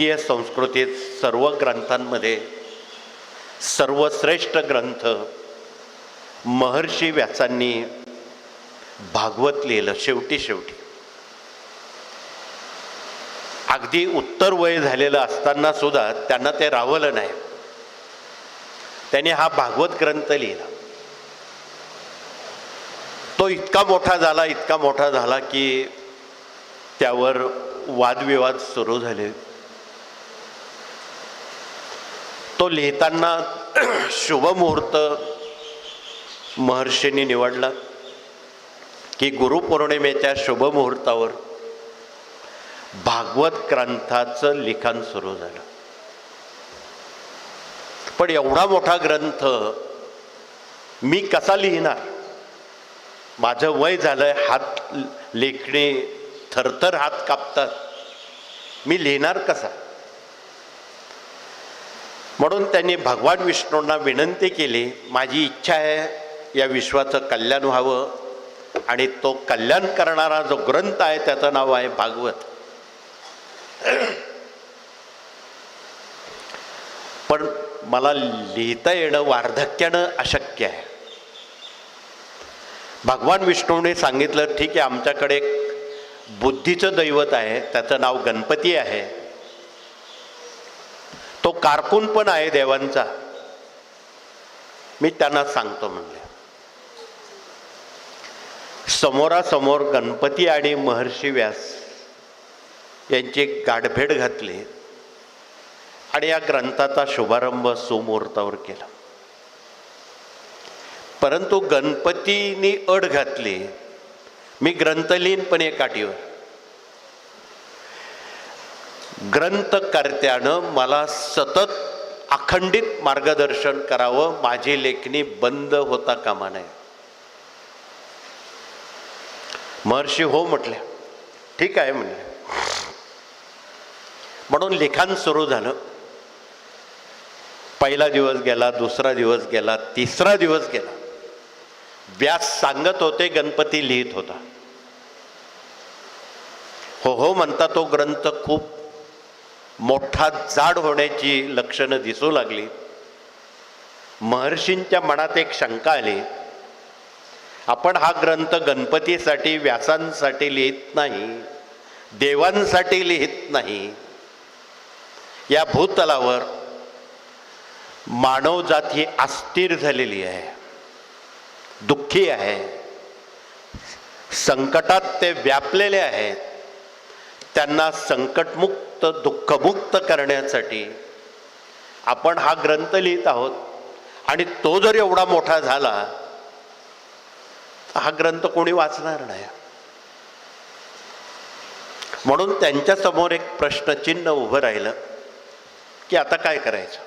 भारतीय संस्कृतीत सर्व ग्रंथांमध्ये सर्वश्रेष्ठ ग्रंथ महर्षी व्यासांनी भागवत लिहिलं शेवटी शेवटी. अगदी उत्तर वय झालेलं असताना सुद्धा त्यांना ते रावलं नाही. त्यांनी हा भागवत ग्रंथ लिहिला. तो इतका मोठा झाला इतका मोठा झाला की त्यावर वादविवाद सुरू झाले. तो लिहिताना शुभमुहूर्त महर्षींनी निवडला की गुरुपौर्णिमेच्या शुभमुहूर्तावर भागवत ग्रंथाचं लिखाण सुरू झालं. पण एवढा मोठा ग्रंथ मी कसा लिहिणार? माझं वय झालंय हात लेखणे थरथर हात कापतात. मी लिहिणार कसा? म्हणून त्यांनी भगवान विष्णूंना विनंती केली माझी इच्छा आहे या विश्वाचं कल्याण व्हावं आणि तो कल्याण करणारा जो ग्रंथ आहे त्याचं नाव आहे भागवत. पण मला लिहिता येणं वार्धक्यानं अशक्य आहे. भगवान विष्णूने सांगितलं ठीक आहे आमच्याकडे एक बुद्धीचं दैवत आहे त्याचं नाव गणपती आहे. तो कारकून पण आहे देवांचा. मी त्यांना सांगतो म्हणले. समोरासमोर गणपती आणि महर्षी व्यास यांची एक गाठभेट घातली आणि या ग्रंथाचा शुभारंभ सुमुहूर्तावर केला. परंतु गणपतीनी अड घातली. मी ग्रंथ लिहीन पण एक ग्रंथकर्त्यानं मला सतत अखंडित मार्गदर्शन करावं माझी लेखणी बंद होता कामा नये. महर्षी हो म्हटल्या ठीक आहे म्हणले म्हणून लिखाण सुरू झालं. पहिला दिवस गेला दुसरा दिवस गेला तिसरा दिवस गेला. व्यास सांगत होते गणपती लिहित होता. हो हो म्हणता तो ग्रंथ खूप मोठा जाड होण्याची लक्षणं दिसू लागली. महर्षींच्या मनात एक शंका आली. आपण हा ग्रंथ गणपतीसाठी व्यासांसाठी लिहित नाही देवांसाठी लिहित नाही. या भूतलावर मानवजात ही अस्थिर झालेली आहे दुःखी आहे संकटात ते व्यापलेले आहेत. त्यांना संकटमुक्त दुःखमुक्त करण्यासाठी आपण हा ग्रंथ लिहित आहोत. आणि तो जर एवढा मोठा झाला हा ग्रंथ कोणी वाचणार नाही. म्हणून त्यांच्यासमोर एक प्रश्नचिन्ह उभं राहिलं की आता काय करायचं?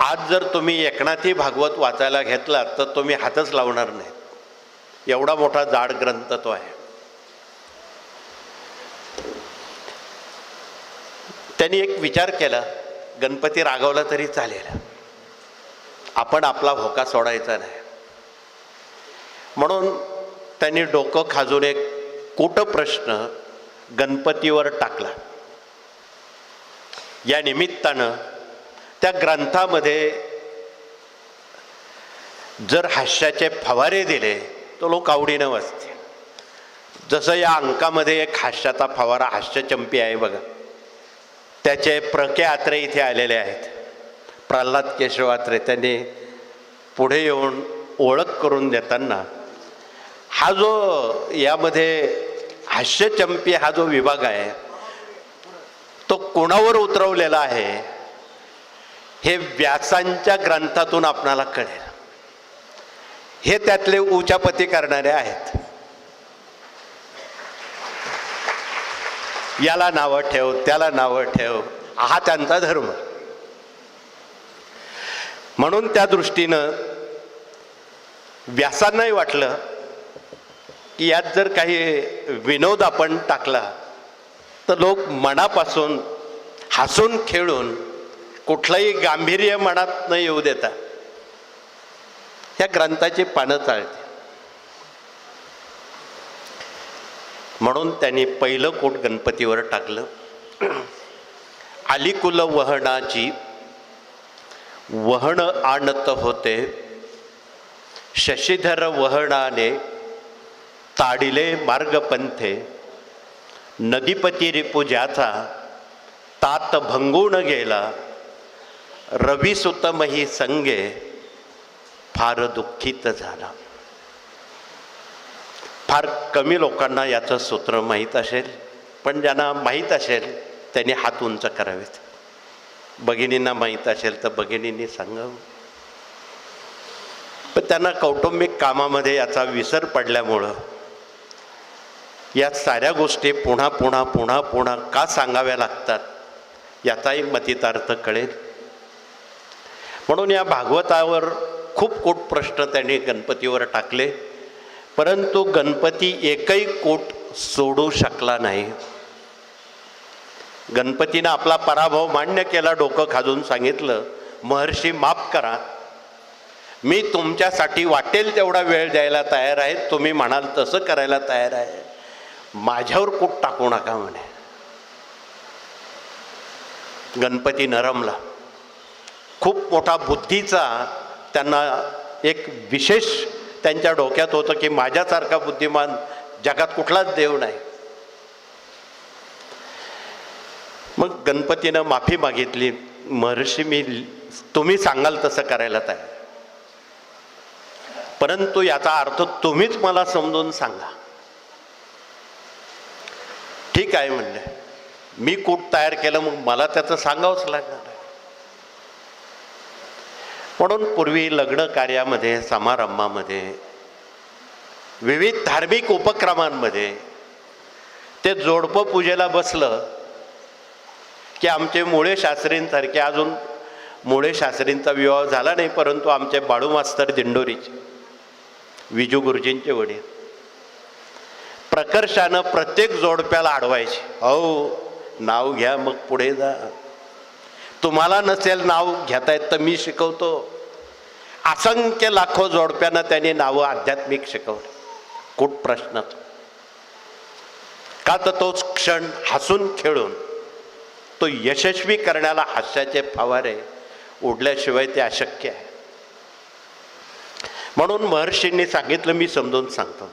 आज जर तुम्ही एकनाथी भागवत वाचायला घेतलात तर तुम्ही हातच लावणार नाहीत. एवढा मोठा जाड ग्रंथ तो आहे. त्यांनी एक विचार केला गणपती रागवला तरी चालेल. आपण आपला होका सोडायचा नाही. म्हणून त्यांनी डोकं खाजून एक कूट प्रश्न गणपतीवर टाकला. या निमित्तानं त्या ग्रंथामध्ये जर हास्याचे फवारे दिले तर लोक आवडीनं वाचतील. जसं या अंकामध्ये एक हास्याचा फवारा हास्यचंपी आहे बघा. त्याचे प्रके आत्रे इथे आलेले आहेत. प्रल्हाद केशव आत्रे त्यांनी पुढे येऊन ओळख करून देताना हा जो यामध्ये हास्यचंपी हा जो विभाग आहे तो कोणावर उतरवलेला आहे हे व्यासांच्या ग्रंथातून आपणाला कळेल. हे त्यातले उचापती करणारे आहेत. याला नावं ठेव त्याला नावं ठेव. हा त्यांचा धर्म. म्हणून त्या दृष्टीनं व्यासांनाही वाटलं की यात जर काही विनोद आपण टाकला तर लोक मनापासून हसून खेळून कुठलंही गांभीर्य मनात न येऊ देता ह्या ग्रंथाची पानं चालते म्हणून त्यांनी पहिलं कोट गणपतीवर टाकलं. आलिकुल वहनाची वहन आणत होते. शशीधर वहनाने ताडिले मार्गपंथे. नदीपती रिपुजाचा तात भंगून गेला. रविसुतमही संगे फार दुःखित झाला. फार कमी लोकांना याचं सूत्र माहीत असेल पण ज्यांना माहीत असेल त्यांनी हात उंच करावेत. भगिनींना माहीत असेल तर भगिनींनी सांगावं. पण त्यांना कौटुंबिक कामामध्ये याचा विसर पडल्यामुळं या साऱ्या गोष्टी पुन्हा पुन्हा पुन्हा पुन्हा का सांगाव्या लागतात याचाही मतितार्थ कळेल. म्हणून या भागवतावर खूप कोट प्रश्न त्यांनी गणपतीवर टाकले. परंतु गणपती एकही कोट सोडू शकला नाही. गणपतीनं आपला पराभव मान्य केला डोकं खाजून सांगितलं. महर्षी माफ करा. मी तुमच्यासाठी वाटेल तेवढा वेळ द्यायला तयार आहे. तुम्ही म्हणाल तसं करायला तयार आहे. माझ्यावर कूट टाकू नका म्हणे. गणपती नरमला खूप मोठा बुद्धीचा त्यांना एक विशेष त्यांच्या डोक्यात होतं की माझ्यासारखा बुद्धिमान जगात कुठलाच देव नाही. मग गणपतीनं माफी मागितली. महर्षी मी तुम्ही सांगाल तसं करायला तयार. परंतु याचा अर्थ तुम्हीच मला समजून सांगा. ठीक आहे म्हणले. मी कूट तयार केलं मग मला त्याचं सांगावंच लागणार. म्हणून पूर्वी लग्न कार्यामध्ये समारंभामध्ये विविध धार्मिक उपक्रमांमध्ये ते जोडपं पूजेला बसलं की आमचे मुळे शास्त्रींसारखे अजून मुळे शास्त्रींचा विवाह झाला नाही परंतु आमचे बाळू मास्तर दिंडोरीचे विजू गुरुजींचे वडील प्रकर्षानं प्रत्येक जोडप्याला अडवायचे. अहो नाव घ्या मग पुढे जा. तुम्हाला नसेल नाव घेता येत तर मी शिकवतो. असंख्य लाखो जोडप्यानं त्यांनी नावं आध्यात्मिक शिकवली. कुठ प्रश्न का तर तोच क्षण हसून खेळून तो यशस्वी करण्याला हास्याचे फवारे उडल्याशिवाय ते अशक्य आहे. म्हणून महर्षींनी सांगितलं मी समजून सांगतो.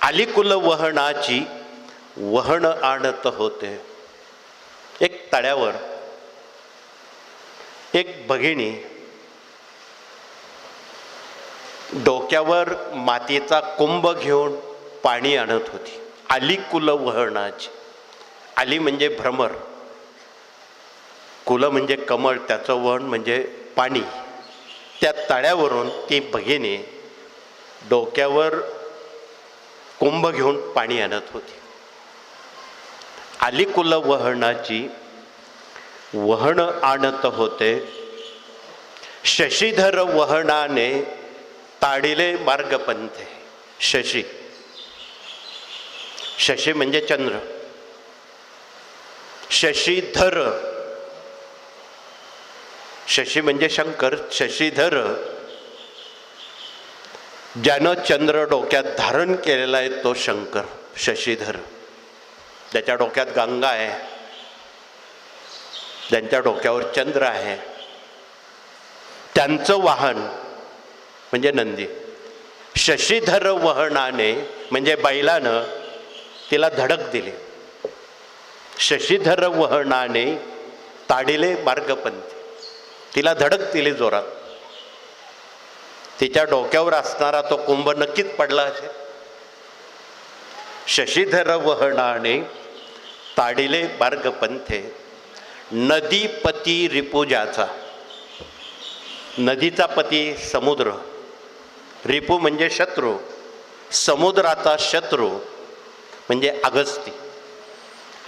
अलिकुल वहनाची वहन आणत होते. एक तळ्यावर एक भगिनी डोक्यावर मातीचा कुंभ घेऊन पाणी आणत होती. आली वहनाची आली म्हणजे भ्रमर. कुल म्हणजे कमळ त्याचं वहन म्हणजे पाणी. त्या तळ्यावरून ती भगिनी डोक्यावर कुंभ घेऊन पाणी आणत होती. अलिकुल वहनाची वहन आणत होते. शशीधर वहनाने ताडिले मार्गपंथे. शशी. शशी म्हणजे चंद्र. शशीधर शशी म्हणजे शंकर शशीधर ज्यानं चंद्र डोक्यात धारण केलेला आहे तो शंकर शशीधर ज्याच्या डोक्यात गंगा आहे ज्यांच्या डोक्यावर चंद्र आहे त्यांचं वाहन म्हणजे नंदी. शशीधर वहनाने म्हणजे बैलानं तिला धडक दिली. शशीधर वहनाने ताडिले मार्गपंथी. तिला धडक दिली जोरात. तिच्या डोक्यावर असणारा तो कुंभ नक्कीच पडला असेल. शशीधर वहनाने ताडिले मार्गपंथे नदीपती रिपुजाचा. नदीचा पती समुद्र. रिपू म्हणजे शत्रू समुद्राचा शत्रू म्हणजे अगस्ती.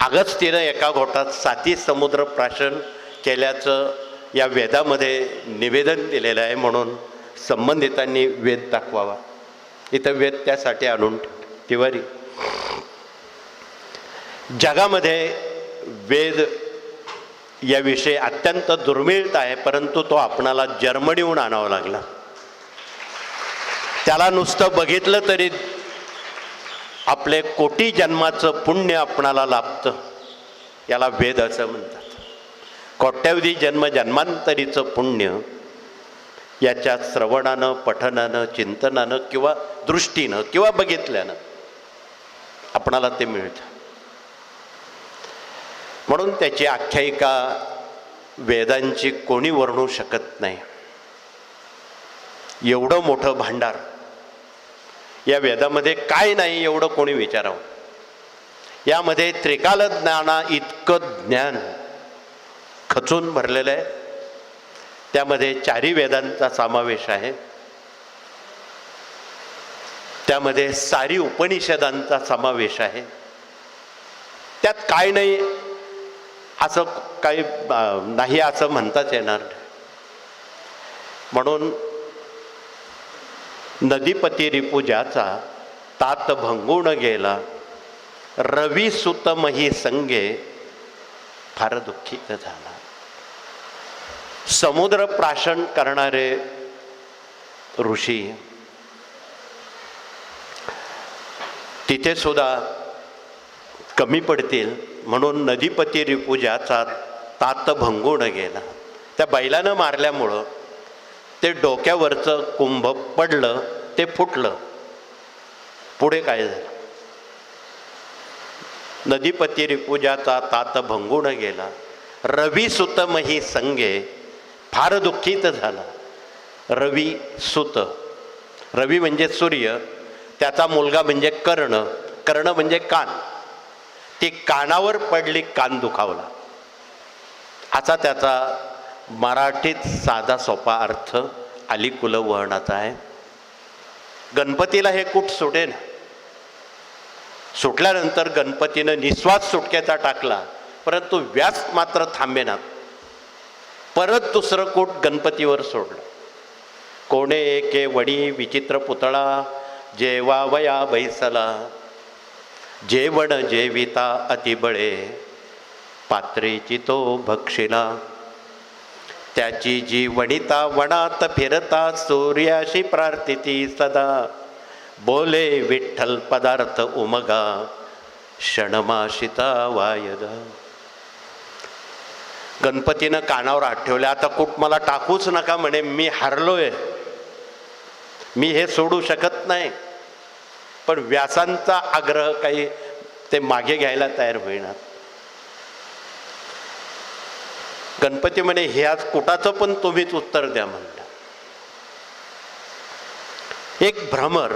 अगस्तीनं एका घोटात साती समुद्र प्राशन केल्याचं या वेदामध्ये निवेदन दिलेलं आहे म्हणून संबंधितांनी वेद दाखवावा. इथं वेद त्यासाठी आणून तिवारी. जगामध्ये वेद याविषयी अत्यंत दुर्मिळता आहे परंतु तो आपणाला जर्मनीहून आणावा लागला. त्याला नुसतं बघितलं तरी आपले कोटी जन्माचं पुण्य आपणाला लाभतं. याला वेद असं म्हणतात. कोट्यावधी जन्म जन्मांतरीचं पुण्य याच्या श्रवणानं पठनानं चिंतनानं किंवा दृष्टीनं किंवा बघितल्यानं आपणाला ते मिळतं. म्हणून त्याची आख्यायिका वेदांची कोणी वर्णू शकत नाही. एवढं मोठं भांडार या वेदामध्ये काय नाही एवढं कोणी विचारावं. यामध्ये त्रिकाल ज्ञाना इतकं ज्ञान खचून भरलेलं आहे त्यामध्ये चारी वेदांचा समावेश आहे. त्यामध्ये सारी उपनिषदांचा समावेश आहे. त्यात काय नाही असं काही नाही असं म्हणताच येणार. म्हणून नदीपती रिपुजाचा तात भंगून गेला. रवी सुतमही संगे फार दुःखित झाला. समुद्र प्राशन करणारे ऋषी तिथे सुद्धा कमी पडतील म्हणून नदीपती रिपूजाचा तात भंगून गेला. त्या बैलानं मारल्यामुळं ते डोक्यावरचं कुंभ पडलं ते फुटलं. पुढे काय झालं? नदीपती रिपुजाचा तात भंगून गेला. रवी सुतमही संगे फार दुःखित झाला. रवी सुत. रवी म्हणजे सूर्य त्याचा मुलगा म्हणजे कर्ण कर्ण म्हणजे कान. ती कानावर पडली कान दुखावला. असा त्याचा मराठीत साधा सोपा अर्थ अलिकुल वहनाचा आहे. गणपतीला हे कुठ सुटेन सुटल्यानंतर गणपतीनं निस्वास सुटक्याचा टाकला परंतु व्यास मात्र थांबेनात परत दुसरं कूट गणपतीवर सोडलं. कोणे एके वडी विचित्र पुतळा जेवा वया बैसला. जेवण जेविता अतिबळे पात्रेची तो भक्षिला त्याची जी वणिता वणात फिरता सूर्याशी प्रार्थिती सदा. बोले विठ्ठल पदार्थ उमगा क्षणमाशिता वायदा. गणपतीनं कानावर हात ठेवले आता कुठ मला टाकूच नका म्हणे मी हारलोय. मी हे सोडू शकत नाही. पण व्यासांचा आग्रह काही ते मागे घ्यायला तयार होईनात गणपती म्हणे ह्याच कुटाचं पण तुम्हीच उत्तर द्या म्हणता एक भ्रमर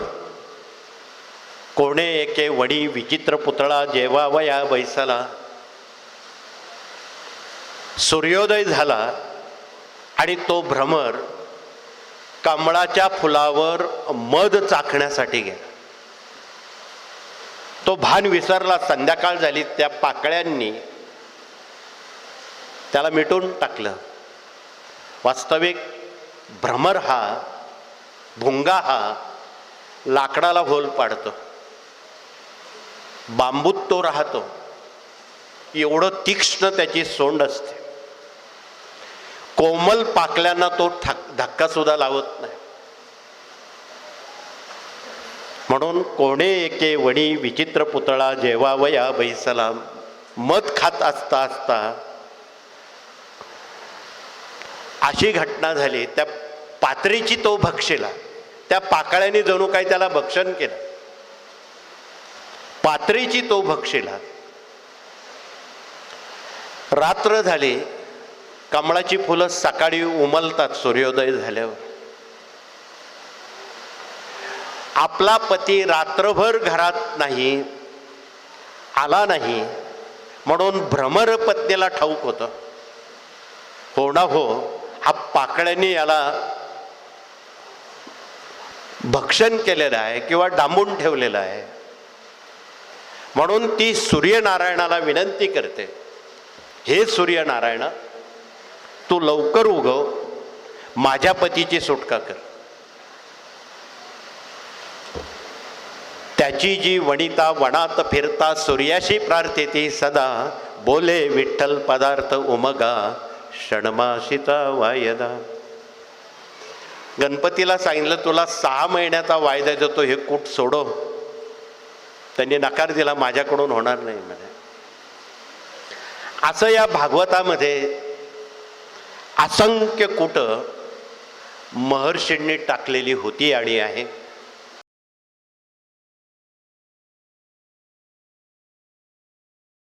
कोणे एके वडी विचित्र पुतळा जेवावया बैसाला. सूर्योदय झाला आणि तो भ्रमर कमळाच्या फुलावर मध चाखण्यासाठी गेला. तो भान विसरला. संध्याकाळ झाली. त्या पाकळ्यांनी त्याला मिटून टाकलं. वास्तविक भ्रमर हा भुंगा हा लाकडाला होल पाडतो. बांबूत तो राहतो. एवढं तीक्ष्ण त्याची सोंड असते. कोमल पाकल्यांना तो ठक धक्का सुद्धा लावत नाही. म्हणून कोणे एके वणी विचित्र पुतळा जेवावया बैसला. मध खात असता असता अशी घटना झाली. त्या पात्रीची तो भक्षेला. त्या पाकळ्याने जणू काही त्याला भक्षण केलं. पात्रीची तो भक्षेला. रात्र झाली. कमळाची फुलं सकाळी उमलतात सूर्योदय झाल्यावर. आपला पती रात्रभर घरात नाही आला नाही म्हणून भ्रमर पत्नीला ठाऊक होतं. हो ना हो हा पाकळ्यांनी याला भक्षण केलेलं आहे किंवा डांबून ठेवलेलं आहे. म्हणून ती सूर्यनारायणाला विनंती करते हे सूर्यनारायणा तू लवकर उगव माझ्या पतीची सुटका कर. त्याची जी वणिता वनात फिरता सूर्याशी प्रार्थेती सदा बोले विठ्ठल पदार्थ उमगा क्षणमाशिता वायदा. गणपतीला सांगितलं तुला सहा महिन्याचा वायदा देतो हे कूट सोडो. त्यांनी नकार दिला माझ्याकडून होणार नाही म्हणे. असं या भागवतामध्ये असंख्य कुट महर्षींनी टाकलेली होती आणि आहे.